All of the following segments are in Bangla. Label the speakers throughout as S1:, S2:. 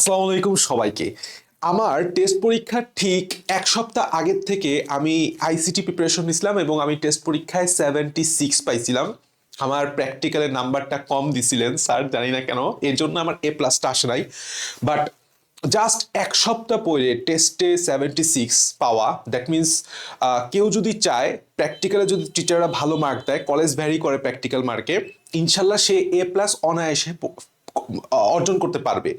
S1: আসসালামু আলাইকুম সবাইকে। আমার টেস্ট পরীক্ষার ঠিক এক সপ্তাহ আগের থেকে আমি আইসিটি প্রিপারেশন নিছিলাম এবং আমি টেস্ট পরীক্ষায় সেভেন্টি সিক্স পাইছিলাম। আমার প্র্যাকটিক্যালের নাম্বারটা কম দিছিলেন, স্যার, জানি না কেন। এর জন্য আমার এ প্লাসটা আসে নাই। বাট জাস্ট এক সপ্তাহ পরে টেস্টে সেভেন্টি সিক্স পাওয়া। দ্যাট মিনস কেউ যদি চায় প্র্যাকটিক্যালে যদি টিচাররা ভালো মার্ক দেয় কলেজ ভ্যারি করে প্র্যাকটিক্যাল মার্কে ইনশাল্লাহ সে এ প্লাস অনায়াসে অর্জন করতে পারবে।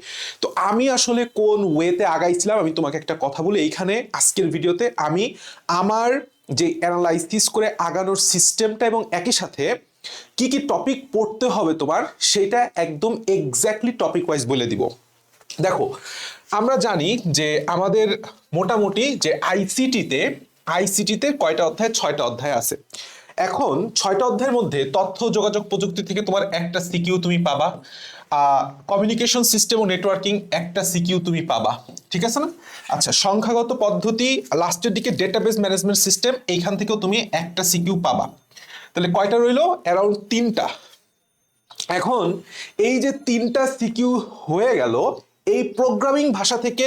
S1: তো আমি আসলে কোন ওয়েতে আগাইছিলাম, আমি তোমাকে একটা কথা বলি। এইখানে আজকের ভিডিওতে আমি আমার যে অ্যানালাইসিস করে আগানোর সিস্টেমটা এবং একই সাথে কি কি টপিক পড়তে হবে তোমার, সেটা একদম এক্স্যাক্টলি টপিক ওয়াইজ বলে দিব। দেখো, আমরা জানি যে আমাদের মোটামুটি যে আইসিটিতে আইসিটিতে কয়টা অধ্যায়? ছয়টা অধ্যায় আছে। এখন ছয়টা অধ্যায়ের মধ্যে তথ্য, যোগাযোগ প্রযুক্তি থেকে তোমার একটা সিকিউ তুমি পাবা। কমিউনিকেশন সিস্টেম ও নেটওয়ার্কিং একটা সিকিউ তুমি পাবা। ঠিক আছে না? আচ্ছা সংখ্যাগত পদ্ধতি লাস্টের দিকে ডেটাবেস ম্যানেজমেন্ট সিস্টেম এইখান থেকেও তুমি একটা সিকিউ পাবা। তাহলে কয়টা রইল? অ্যারাউন্ড তিনটা। এখন এই যে তিনটা সিকিউ হয়ে গেল, এই প্রোগ্রামিং ভাষা থেকে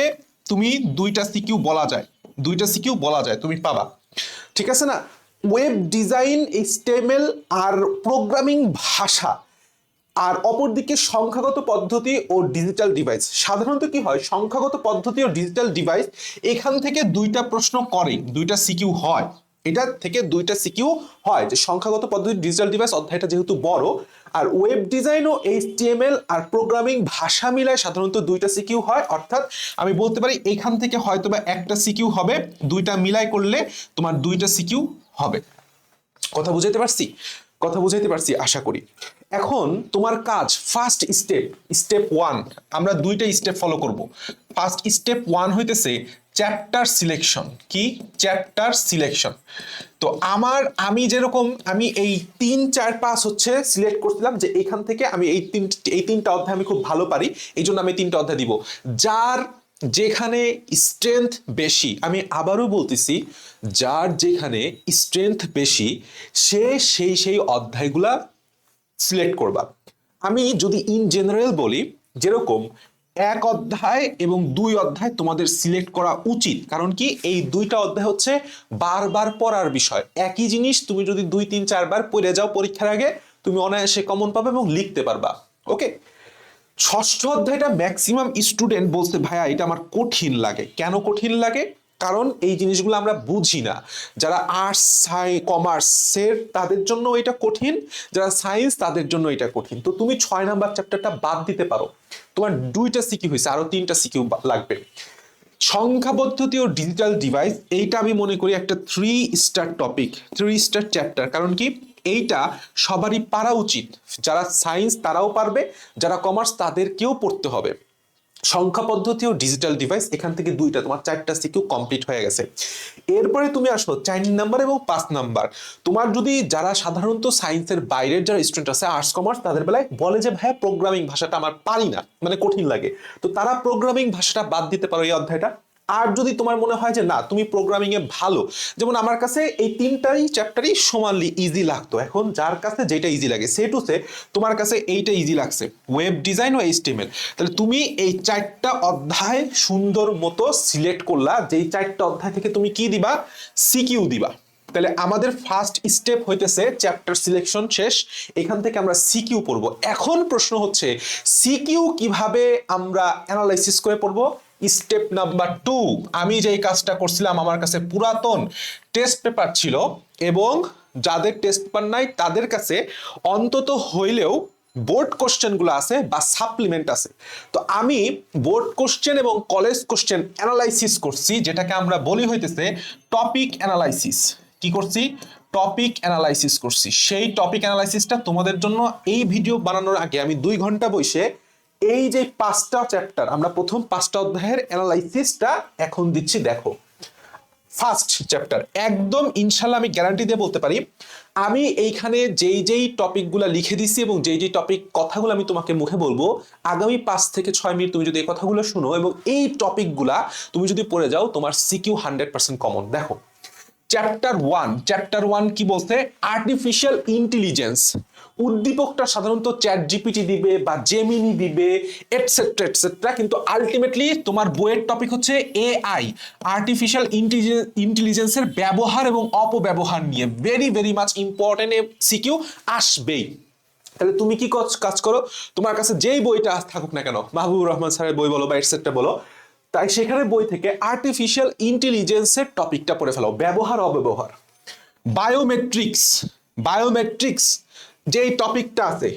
S1: তুমি দুইটা সিকিউ বলা যায়। দুইটা সিকিউ বলা যায়, তুমি পাবা। ঠিক আছে না? ওয়েব ডিজাইন স্টেমেল আর প্রোগ্রামিং ভাষা আর অপরদিকে সংখ্যাগত পদ্ধতি ও ডিজিটাল ডিভাইস। সাধারণত কি হয়? সংখ্যাগত পদ্ধতি ও ডিজিটাল ডিভাইস এখান থেকে দুইটা প্রশ্ন করে, দুইটা সিকিউ হয়। এটা থেকে দুইটা সিকিউ হয় যে সংখ্যাগত পদ্ধতি, ডিজিটাল ডিভাইস অধ্যায়টা যেহেতু বড়, আর ওয়েব ডিজাইন ও এইচটিএমএল আর প্রোগ্রামিং ভাষা মিলায় সাধারণত দুইটা সিকিউ হয়। অর্থাৎ আমি বলতে পারি এখান থেকে হয়তো বা একটা সিকিউ হবে, দুইটা মিলাই করলে তোমার দুইটা সিকিউ হবে। কথা বুঝাইতে পারছি? কথা বুঝাইতে পারছি, আশা করি। এখন তোমার কাজ ফার্স্ট স্টেপ স্টেপ ওয়ান আমরা দুইটা স্টেপ ফলো করব। ফার্স্ট স্টেপ ওয়ান হইতেছে চ্যাপ্টার সিলেকশন কি? চ্যাপ্টার সিলেকশন তো আমার, আমি যেরকম, আমি এই তিন, চার, পাঁচ হচ্ছে সিলেক্ট করছিলাম যে এখান থেকে আমি এই তিন, এই তিনটা অধ্যায় আমি খুব ভালো পারি, এই জন্য আমি তিনটা অধ্যায় দিব। যার যেখানে স্ট্রেংথ বেশি, আমি আবারও বলতেছি, যার যেখানে স্ট্রেংথ বেশি, সে সেই সেই অধ্যায়গুলা সিলেক্ট করবা। আমি যদি ইন জেনারেল বলি, যেরকম এক অধ্যায় এবং দুই অধ্যায় তোমাদের সিলেক্ট করা উচিত, কারণ কি এই দুইটা অধ্যায় হচ্ছে বারবার পড়ার বিষয়। একই জিনিস তুমি যদি দুই, তিন, চারবার পড়ে যাও পরীক্ষার আগে, তুমি অনায়াসে কমন পাবে এবং লিখতে পারবা। ওকে ষষ্ঠ অধ্যায়টা ম্যাক্সিমাম স্টুডেন্ট বলতে ভাইয়া, এটা আমার কঠিন লাগে। কেন কঠিন লাগে? কারণ এই জিনিসগুলো আমরা বুঝি না। যারা আর্টস কমার্সের তাদের জন্য এটা কঠিন, যারা সায়েন্স তাদের জন্য এটা কঠিন। তো তুমি ছয় নাম্বার চ্যাপ্টারটা বাদ দিতে পারো। তোমার দুইটা সিকিউ হয়েছে, আরও তিনটা সিকিউ লাগবে। সংখ্যা পদ্ধতি ও ডিজিটাল ডিভাইস এইটা আমি মনে করি একটা three star topic three star chapter কারণ কি? এইটা সবারই পারা উচিত। যারা সায়েন্স তারাও পারবে, যারা কমার্স তাদেরকেও পড়তে হবে। সংখ্যা পদ্ধতি ও ডিজিটাল ডিভাইস এখান থেকে দুইটা, তোমার চারটা সিকিউ কমপ্লিট হয়ে গেছে। এরপরে তুমি আসো চার নাম্বার এবং পাঁচ নাম্বার তোমার যদি যারা সাধারণত সায়েন্সের বাইরের যারা স্টুডেন্ট আছে আর্টস কমার্স তাদের বেলায় বলে যে, ভাইয়া প্রোগ্রামিং ভাষাটা আমার পারি না। মানে কঠিন লাগে। তো তারা প্রোগ্রামিং ভাষাটা বাদ দিতে পারো এই অধ্যায়টা। আর যদি তোমার মনে হয় যে না, তুমি প্রোগ্রামিং এ ভালো, যেমন আমার কাছে এই তিনটাই চ্যাপ্টারই সমানলি ইজি লাগতো। এখন যার কাছে যেটা ইজি লাগে, সে টু সে, তোমার কাছে এইটা ইজি লাগছে। ওয়েব ডিজাইন ও এইচটিএমএল তাহলে তুমি এই চারটা অধ্যায় সুন্দর মতো সিলেক্ট করলা, যেই চারটা অধ্যায় থেকে তুমি কি দিবা? সিকিউ দিবা। তাহলে আমাদের ফার্স্ট স্টেপ হইতেছে চ্যাপ্টার সিলেকশন শেষ। এখান থেকে আমরা সিকিউ পড়ব। এখন প্রশ্ন হচ্ছে সিকিউ কীভাবে আমরা অ্যানালাইসিস করে পড়ব? স্টেপ নাম্বার টু আমি যেই কাজটা করছিলাম, আমার কাছে পুরাতন টেস্ট পেপার ছিল এবং যাদের টেস্ট পেপার নাই, তাদের কাছে অন্তত হইলেও বোর্ড কোশ্চেনগুলো আছে বা সাপ্লিমেন্ট আছে। তো আমি বোর্ড কোশ্চেন এবং কলেজ কোশ্চেন অ্যানালাইসিস করছি, যেটাকে আমরা বলি হইতেছে টপিক অ্যানালাইসিস কি করছি? টপিক অ্যানালাইসিস করছি। সেই টপিক অ্যানালাইসিসটা তোমাদের জন্য এই ভিডিও বানানোর আগে আমি দুই ঘণ্টা বসে এই যে পাঁচটা চ্যাপ্টার আমরা প্রথম পাঁচটা অধ্যায়ের অ্যানালাইসিসটা এখন দিচ্ছি, দেখো। ফার্স্ট চ্যাপ্টার একদম ইনশাল্লাহ আমি গ্যারান্টি দিয়ে বলতে পারি, আমি এইখানে যেই যেই টপিকগুলো লিখে দিছি এবং যেই যেই টপিক কথাগুলো আমি তোমাকে মুখে বলব, আগামী পাঁচ থেকে ছয় মিনিট তুমি যদি এই কথাগুলো শুনো এবং এই টপিকগুলা তুমি যদি পড়ে যাও, তোমার সিকিউ হান্ড্রেড পার্সেন্ট কমন দেখো চ্যাপ্টার ওয়ান চ্যাপ্টার ওয়ান কি বলছে? আর্টিফিশিয়াল ইন্টেলিজেন্স উদ্দীপকটা সাধারণত চ্যাট জিপিটি দিবে বা জেমিনি দিবে এটসেট্রা এটসেট্রা কিন্তু আলটিমেটলি তোমার বইয়ের টপিক হচ্ছে এআই আর্টিফিশিয়াল ইন্টেলিজেন্সের ব্যবহার এবং অপব্যবহার নিয়ে। Very very much important CQ আসবেই। তাহলে তুমি কি কাজ করো? তোমার কাছে যেই বইটা থাকুক না কেন, মাহবুবুর রহমান স্যারের বই বলো বা এটসেট্রা বলো তাই সেখানে বই থেকে আর্টিফিশিয়াল ইন্টেলিজেন্সের টপিকটা পড়ে ফেলো, ব্যবহার, অব্যবহার। বায়োমেট্রিক্স বায়োমেট্রিক্স যেই টপিকটা আছে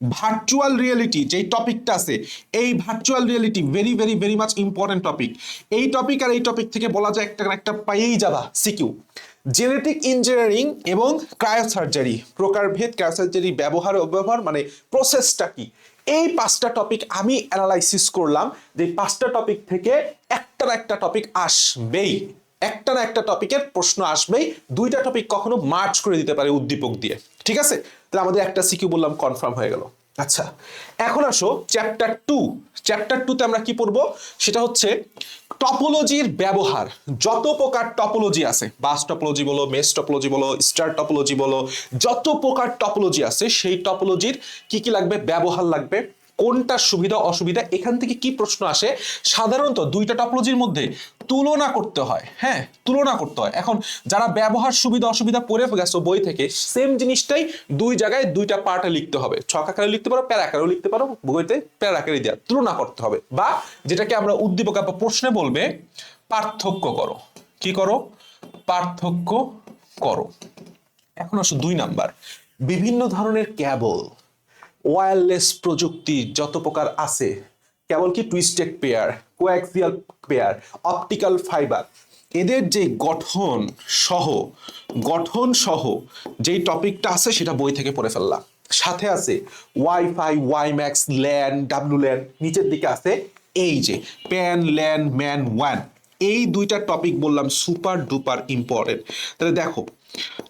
S1: ভার্চুয়াল রিয়েলিটি যেই টপিকটা আছে, এই virtual reality very very very much important topic এই টপিক আর এই টপিক থেকে বলা যায় একটা একটা পাইয়েই যাবা সিকিউ জেনেটিক ইঞ্জিনিয়ারিং এবং ক্রায়োসার্জারি প্রকারভেদ ক্রায়োসার্জারি ব্যবহার ও ব্যবহার মানে প্রসেসটা কি? এই পাঁচটা টপিক আমি অ্যানালাইসিস করলাম যে পাঁচটা টপিক থেকে একটা না একটা টপিক আসবেই। একটা না একটা টপিকের প্রশ্ন আসবেই। দুইটা টপিক কখনো মার্চ করে দিতে পারে উদ্দীপক দিয়ে। ঠিক আছে? তাহলে আমাদের একটা সিকিউ বললাম কনফার্ম হয়ে গেল। আচ্ছা এখন আসো চ্যাপ্টার টু চ্যাপ্টার টুতে আমরা কি পড়ব? সেটা হচ্ছে টপোলজির ব্যবহার। যত প্রকার টপোলজি আছে বাস টপোলজি বলো মেস টপোলজি বলো স্টার টপোলজি বলো, যত প্রকার টপোলজি আছে, সেই টপোলজির কি কি লাগবে? ব্যবহার লাগবে। কোনটা সুবিধা, অসুবিধা, এখান থেকে কি প্রশ্ন আসে, সাধারণত দুইটা টপোলজির মধ্যে তুলনা করতে হয় হ্যাঁ তুলনা করতে হয়। এখন যারা ব্যবহার সুবিধা, অসুবিধা পড়ে গেছো বই থেকে সেম জিনিসটাই দুই জায়গায় দুইটা পার্টে লিখতে হবে। ছক আকারে লিখতে পারো, প্যার আকারেও লিখতে পারো, বইতে প্যার আকারে দেওয়া, তুলনা করতে হবে। বা যেটাকে আমরা উদ্দীপক বা প্রশ্নে বলবে, পার্থক্য করো। কি করো? পার্থক্য করো। এখন আসো দুই নাম্বার। বিভিন্ন ধরনের ক্যাবল ওয়্যারলেস প্রযুক্তি যত প্রকার আছে, কেবল কি twisted pair coaxial pair optical fibre এদের যে গঠন সহ গঠন সহ যেই টপিকটা আছে সেটা বই থেকে পড়ে ফেললাম। সাথে আছে WiFi WiMAX LAN W LAN নিচের দিকে আছে এই যে প্যান ল্যান ম্যান ওয়ান এই দুইটা টপিক বললাম সুপার ডুপার ইম্পর্টেন্ট তাহলে দেখো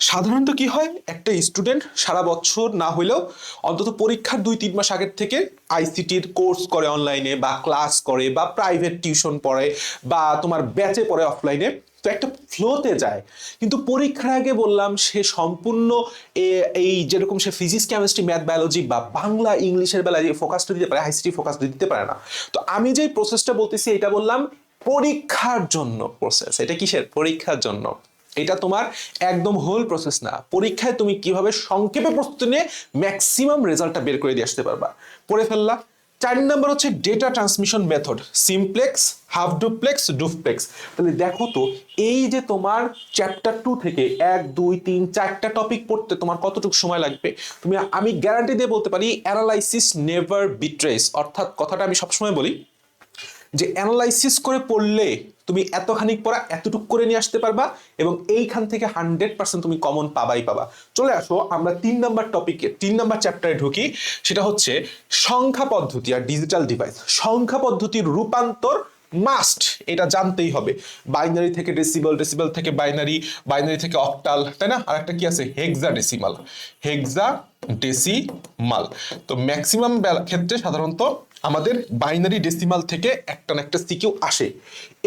S1: সাধারণত কি হয়? একটা স্টুডেন্ট সারা বছর না হলেও অন্তত পরীক্ষার দুই, তিন মাস আগের থেকে আইসিটির কোর্স করে অনলাইনে বা ক্লাস করে বা প্রাইভেট টিউশন পড়ে বা তোমার ব্যাচে পড়ে অফলাইনে তো একটা ফ্লোতে যায়। কিন্তু পরীক্ষার আগে বললাম, সে সম্পূর্ণ এই যেরকম সে ফিজিক্স কেমিস্ট্রি ম্যাথ বায়োলজি বা বাংলা, ইংলিশের বেলায় যে ফোকাসটা দিতে পারে আইসিটি ফোকাসটা দিতে পারে না। তো আমি যে প্রসেসটা বলতেছি, এটা বললাম পরীক্ষার জন্য প্রসেস এটা কিসের? পরীক্ষার জন্য। এটা তোমার একদম হোল প্রসেস না। পরীক্ষায় তুমি কীভাবে সংক্ষেপে প্রস্তুতি নিয়ে ম্যাক্সিমাম রেজাল্টটা বের করে দিয়ে আসতে পারবা। পড়ে ফেললা। চার নাম্বার হচ্ছে data transmission method simplex half duplex duplex তাহলে দেখো তো, এই যে তোমার চ্যাপ্টার টু থেকে এক, দুই, তিন, চারটা টপিক পড়তে তোমার কতটুকু সময় লাগবে? তুমি আমি গ্যারান্টি দিয়ে বলতে পারি অ্যানালাইসিস নেভার বিট্রেস অর্থাৎ কথাটা আমি সবসময় বলি যে অ্যানালাইসিস করে পড়লে তুমি এতখানি পড়া এতটুক করে নিয়ে আসতে পারবা এবং এইখান থেকে হান্ড্রেড পার্সেন্ট তুমি কমন পাবাই পাবা। চলে আসো, আমরা তিন নম্বর টপিকে তিন নাম্বার চ্যাপ্টারে ঢুকি, সেটা হচ্ছে সংখ্যা পদ্ধতি আর ডিজিটাল ডিভাইস সংখ্যা পদ্ধতির রূপান্তর মাস্ট এটা জানতেই হবে। বাইনারি থেকে ডেসিবল ডেসিবল থেকে বাইনারি বাইনারি থেকে অক্টাল তাই না? আর একটা কি আছে? হেক্সা ডেসিমাল হেক্সা ডেসিমাল তো ম্যাক্সিমাম ক্ষেত্রে সাধারণত আমাদের বাইনারি ডেসিমাল থেকে একটা না একটা সিকিউ আসে।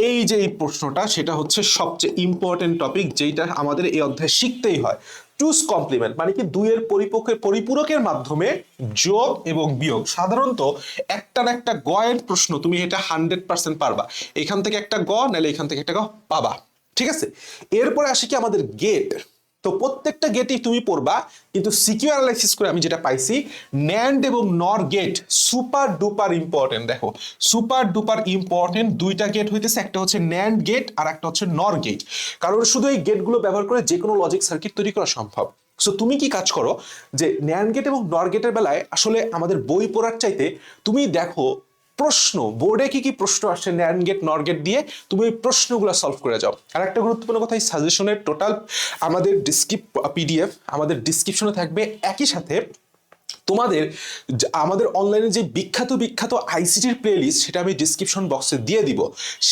S1: এই যে এই প্রশ্নটা, সেটা হচ্ছে সবচেয়ে ইম্পর্টেন্ট টপিক যেটা আমাদের এই অধ্যায়ে শিখতেই হয়। চুজ কমপ্লিমেন্ট মানে কি দুইয়ের পরিপক্ষের পরিপূরকের মাধ্যমে যোগ এবং বিয়োগ। সাধারণত একটা না একটা গয়ের প্রশ্ন তুমি এটা হান্ড্রেড পার্সেন্ট পারবা। এখান থেকে একটা গ, নাহলে এখান থেকে একটা গ পাবা। ঠিক আছে? এরপরে আসে কি আমাদের গেট তো প্রত্যেকটা গেটই তুমি পড়বা, কিন্তু সিকিউর অ্যানালাইসিস করে আমি যেটা পাইছি ন্যান্ড এবং NOR gate super duper important দেখো সুপার ডুপার ইম্পর্টেন্ট দুইটা গেট হইতেছে, একটা হচ্ছে ন্যান্ড গেট আর একটা হচ্ছে নর গেট কারণ শুধু এই গেটগুলো ব্যবহার করে যে কোনো লজিক সার্কিট তৈরি করা সম্ভব। সো তুমি কি কাজ করো যে ন্যান্ড গেট এবং নর গেটের বেলায় আসলে আমাদের বই পড়ার চাইতে তুমি দেখো প্রশ্ন বোর্ডে কি কি প্রশ্ন আসছে ন্যান্ড গেট নর গেট দিয়ে, তুমি ওই প্রশ্নগুলো সলভ করে যাও। আর একটা গুরুত্বপূর্ণ কথা, এই সাজেশনের টোটাল আমাদের ডিসক্রিপ পিডিএফ আমাদের ডিসক্রিপশনে থাকবে একই সাথে তোমাদের আমাদের অনলাইনে যে বিখ্যাত বিখ্যাত আইসিটির প্লেলিস্ট সেটা আমি ডিসক্রিপশন বক্সে দিয়ে দিব।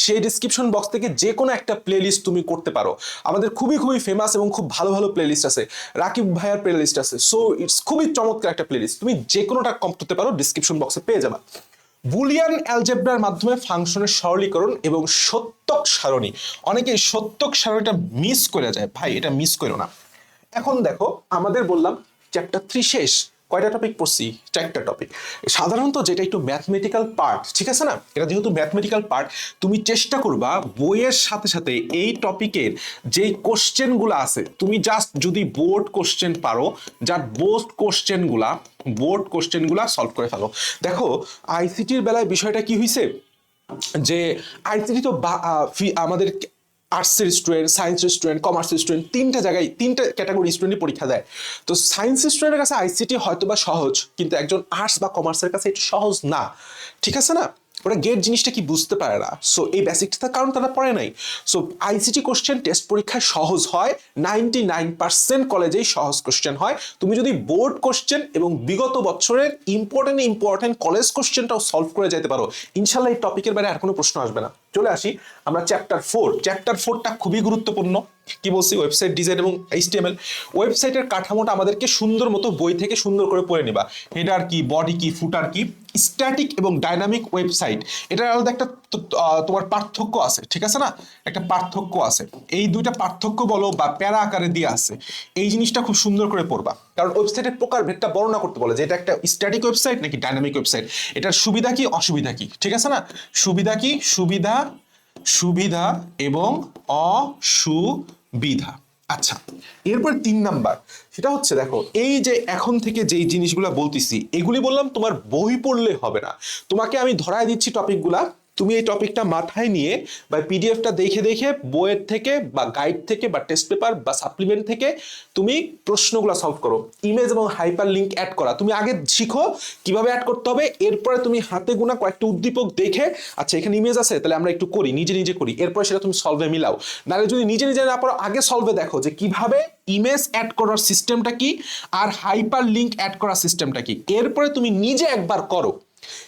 S1: সেই ডিসক্রিপশন বক্স থেকে যে কোনো একটা প্লেলিস্ট তুমি করতে পারো। আমাদের খুবই খুবই ফেমাস এবং খুব ভালো ভালো প্লেলিস্ট আছে। রাকিব ভাইয়ার প্লেলিস্ট আছে। সো ইটস খুবই চমৎকার একটা প্লেলিস্ট তুমি যে কোনোটা কম করতে পারো ডিসক্রিপশন বক্সে পেয়ে যাবা। বুলিয়ান অ্যালজেব্রার মাধ্যমে ফাংশনের সরলীকরণ এবং সত্যক সারণী। অনেকে সত্যক সারণীটা মিস করে যায়। ভাই, এটা মিস করো না। এখন দেখো, আমাদের বললাম চ্যাপ্টার থ্রি শেষ কয়টা টপিক পড়ছি? চারটা টপিক সাধারণত যেটা একটু ম্যাথমেটিক্যাল পার্ট ঠিক আছে না? এটা যেহেতু ম্যাথমেটিক্যাল পার্ট তুমি চেষ্টা করবা বইয়ের সাথে সাথে এই টপিকের যেই কোশ্চেনগুলো আছে, তুমি জাস্ট যদি বোর্ড কোশ্চেন পারো, যার বোর্ড কোশ্চেনগুলা বোর্ড কোশ্চেনগুলা সলভ করে ফেলো। দেখো আইসিটির বেলায় বিষয়টা কি হয়েছে যে আইসিটি তো আমাদের আর্টসের স্টুডেন্ট সায়েন্সের স্টুডেন্ট কমার্সের স্টুডেন্ট তিনটা জায়গায়, তিনটা ক্যাটাগরি স্টুডেন্টই পরীক্ষা দেয়। তো সায়েন্স স্টুডেন্টের কাছে আইসিটি হয়তো বা সহজ, কিন্তু একজন আর্টস বা কমার্সের কাছে এটা সহজ না। ঠিক আছে না? ওরা গেট জিনিসটা কি বুঝতে পারে না? সো এই বেসিকটা কারণ তারা পড়ে নাই। সো আইসিটি কোশ্চেন টেস্ট পরীক্ষায় সহজ হয় নাইনটি নাইন পার্সেন্ট কলেজেই সহজ কোশ্চেন হয়। তুমি যদি বোর্ড কোশ্চেন এবং বিগত বছরের ইম্পর্টেন্ট ইম্পর্টেন্ট কলেজ কোশ্চেনটাও সলভ করে যেতে পারো, ইনশাল্লাহ এই টপিকের বাইরে আর কোনো প্রশ্ন আসবে না। চলে আসি আমরা চ্যাপ্টার ফোর চ্যাপ্টার ফোরটা খুবই গুরুত্বপূর্ণ। কি বলছি? ওয়েবসাইট ডিজাইন এবং এইচটিএমএল ওয়েবসাইটের কাঠামোটা আমাদেরকে সুন্দর মতো বই থেকে সুন্দর করে পড়ে নেবা। হেডার কি বডি কি ফুটার কি স্ট্যাটিক এবং ডাইনামিক ওয়েবসাইট এটার আলাদা একটা তোমার পার্থক্য আছে, ঠিক আছে না? একটা পার্থক্য আছে। এই দুইটা পার্থক্য বলো বা প্যারা আকারে দিয়ে আছে, এই জিনিসটা খুব সুন্দর করে পড়বা। কারণ ওয়েবসাইটের প্রকার ভেদটা বর্ণনা করতে বলে যে এটা একটা স্ট্যাটিক ওয়েবসাইট নাকি ডাইনামিক ওয়েবসাইট এটার সুবিধা কি, অসুবিধা কি, ঠিক আছে না? সুবিধা কি, সুবিধা সুবিধা এবং অসুবিধা। আচ্ছা এরপর তিন নাম্বার। সেটা হচ্ছে, দেখো, এই যে এখন থেকে যেই জিনিসগুলো বলতেছি, এগুলি বললাম তোমার বই পড়লে হবে না। তোমাকে আমি ধরায় দিচ্ছি টপিকগুলা তুমি এই টপিকটা মাথায় নিয়ে বা পিডিএফটা দেখে দেখে বইয়ের থেকে বা গাইড থেকে বা টেস্ট পেপার বা সাপ্লিমেন্ট থেকে তুমি প্রশ্নগুলো সলভ করো। ইমেজ এবং হাইপার লিঙ্ক অ্যাড করা। তুমি আগে শিখো কীভাবে অ্যাড করতে হবে, এরপরে তুমি হাতে গোনা কয়েকটা উদ্দীপক দেখে আচ্ছা এখানে ইমেজ আছে, তাহলে আমরা একটু করি, নিজে নিজে করি, এরপরে সেটা তুমি সলভে মিলাও। নাহলে যদি নিজে নিজে না পারো, আগে সলভে দেখো যে কীভাবে ইমেজ অ্যাড করার সিস্টেমটা কি আর হাইপার লিঙ্ক অ্যাড করার সিস্টেমটা কি। এরপরে তুমি নিজে একবার করো।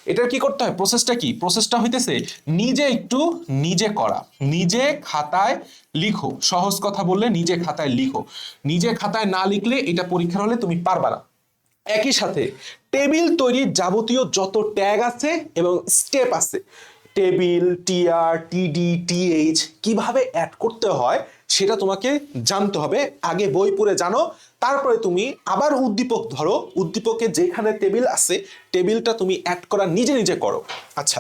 S1: এটার কি করতে হয়? প্রসেসটা কি? প্রসেসটা হইতেছে নিজে একটু নিজে করা। নিজে খাতায় লিখো। সহজ কথা বললে নিজে খাতায় লিখো। নিজে খাতায় না লিখলে এটা পরীক্ষার হলে তুমি পারবা না। একই সাথে টেবিল তৈরির যাবতীয় যত ট্যাগ আছে এবং স্টেপ আছে, টেবিল টিআর টিডি, টিএইচ কীভাবে অ্যাড করতে হয় সেটা তোমাকে জানতে হবে। আগে বই পড়ে জানো, তারপরে তুমি আবার উদ্দীপক ধরো। উদ্দীপকে যেখানে টেবিল আছে, টেবিলটা তুমি অ্যাড করা নিজে নিজে করো। আচ্ছা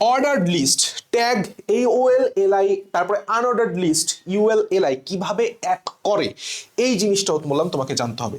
S1: অর্ডার্ড লিস্ট ট্যাগ এই ওএল এলআই তারপরে আনঅর্ডার্ড লিস্ট ইউএল এলআই কীভাবে এক করে? এই জিনিসটাও বললাম তোমাকে জানতে হবে।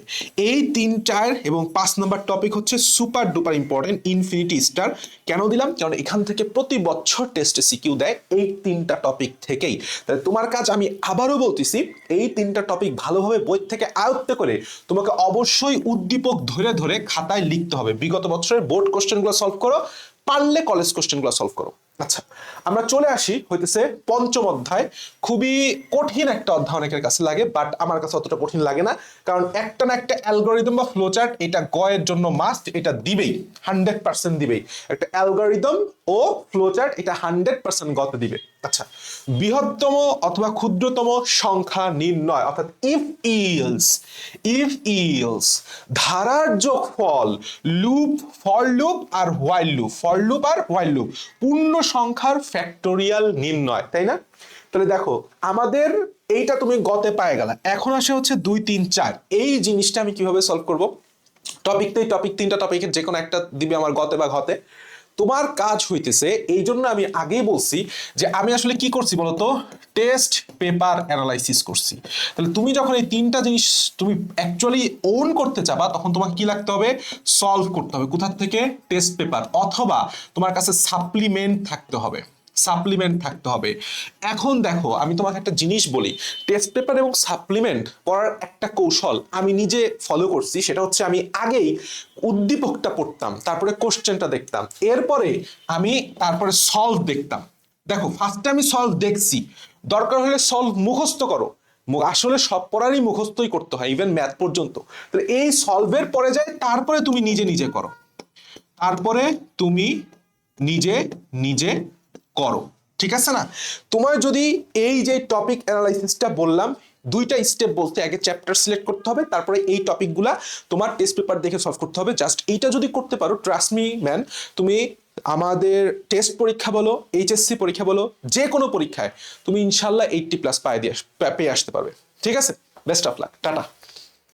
S1: এই তিনটার এবং পাঁচ নাম্বার টপিক হচ্ছে super duper important infinity star কেন দিলাম? কারণ এখান থেকে প্রতি বছর টেস্টে সিকিউ দেয় এই তিনটা টপিক থেকেই। তাহলে তোমার কাজ আমি আবারও বলতেছি, এই তিনটা টপিক ভালোভাবে বই থেকে আয়ত্তে করে তোমাকে অবশ্যই উদ্দীপক ধরে ধরে খাতায় লিখতে হবে। বিগত বছরের বোর্ড কোশ্চেনগুলো সলভ করো পারলে কলেজ কোশ্চেনগুলো সলভ করো। আচ্ছা আমরা চলে আসি হইতেছে পঞ্চম অধ্যায়। খুবই কঠিন একটা অধ্যায় অনেকের কাছে লাগে বাট আমার কাছে অতটা কঠিন লাগে না। কারণ একটা না একটা অ্যালগোরিদম বা ফ্লোচার্ট এটা গয়ের জন্য মাস্ট এটা দিবেই হান্ড্রেড পার্সেন্ট দিবেই। একটা অ্যালগোরিদম ও ফ্লোচার্ট এটা হান্ড্রেড পার্সেন্ট গতে দিবে। আচ্ছা বৃহত্তম অথবা ক্ষুদ্রতম সংখ্যা নির্ণয়, অর্থাৎ ইফ ইলস ইফ ইলস ধারার যোগফল লুপ ফর লুপ আর হোয়াইল লুপ ফর লুপ আর হোয়াইল লুপ পূর্ণ সংখ্যার ফ্যাক্টোরিয়াল নির্ণয়, তাই না? তাহলে দেখো, আমাদের এইটা তুমি গতে পায়ে গেলা। এখন আসে হচ্ছে দুই, তিন, চার। এই জিনিসটা আমি কীভাবে সলভ করব? টপিক তো এই টপিক তিনটা টপিকের যে কোনো একটা দিবে আমার গতে বা ঘতে। তোমার কাজ হইতেছে এই জন্য আমি আগেই বলছি যে আমি আসলে কি করছি বলতো? টেস্ট পেপার অ্যানালাইসিস করছি। তাহলে তুমি যখন এই তিনটা জিনিস তুমি অ্যাকচুয়ালি ওন করতে চাবা, তখন তোমাকে কি লাগতে হবে? সলভ করতে হবে। কোথা থেকে? টেস্ট পেপার অথবা তোমার কাছে সাপ্লিমেন্ট থাকতে হবে। সাপ্লিমেন্ট থাকতে হবে। এখন দেখো, আমি তোমাকে একটা জিনিস বলি। টেস্ট পেপার এবং সাপ্লিমেন্ট পড়ার একটা কৌশল আমি নিজে ফলো করছি, সেটা হচ্ছে আমি আগেই উদ্দীপকটা পড়তাম, তারপরে কোশ্চেনটা দেখতাম। এরপরে আমি তারপরে সলভ দেখতাম। দেখো ফার্স্টে আমি সলভ দেখছি। দরকার হলে সলভ মুখস্থ করো। আসলে সব পড়ারই মুখস্থই করতে হয় ইভেন ম্যাথ পর্যন্ত। তাহলে এই সলভের পরে যায়, তারপরে তুমি নিজে নিজে করো। তারপরে তুমি নিজে নিজে করো, ঠিক আছে না? তোমার যদি এই যে টপিক অ্যানালাইসিসটা বললাম, দুইটা স্টেপ বলতে আগে চ্যাপ্টার সিলেক্ট করতে হবে, তারপরে এই টপিকগুলা তোমার টেস্ট পেপার দেখে সলভ করতে হবে। জাস্ট এইটা যদি করতে পারো ট্রাস্ট মি ম্যান তুমি আমাদের টেস্ট পরীক্ষা বলো এইচএসসি পরীক্ষা বলো, যে কোনো পরীক্ষায় তুমি ইনশাল্লাহ এইটটি প্লাস পায়ে দিয়ে পেয়ে আসতে পারবে। ঠিক আছে? Best of luck tata.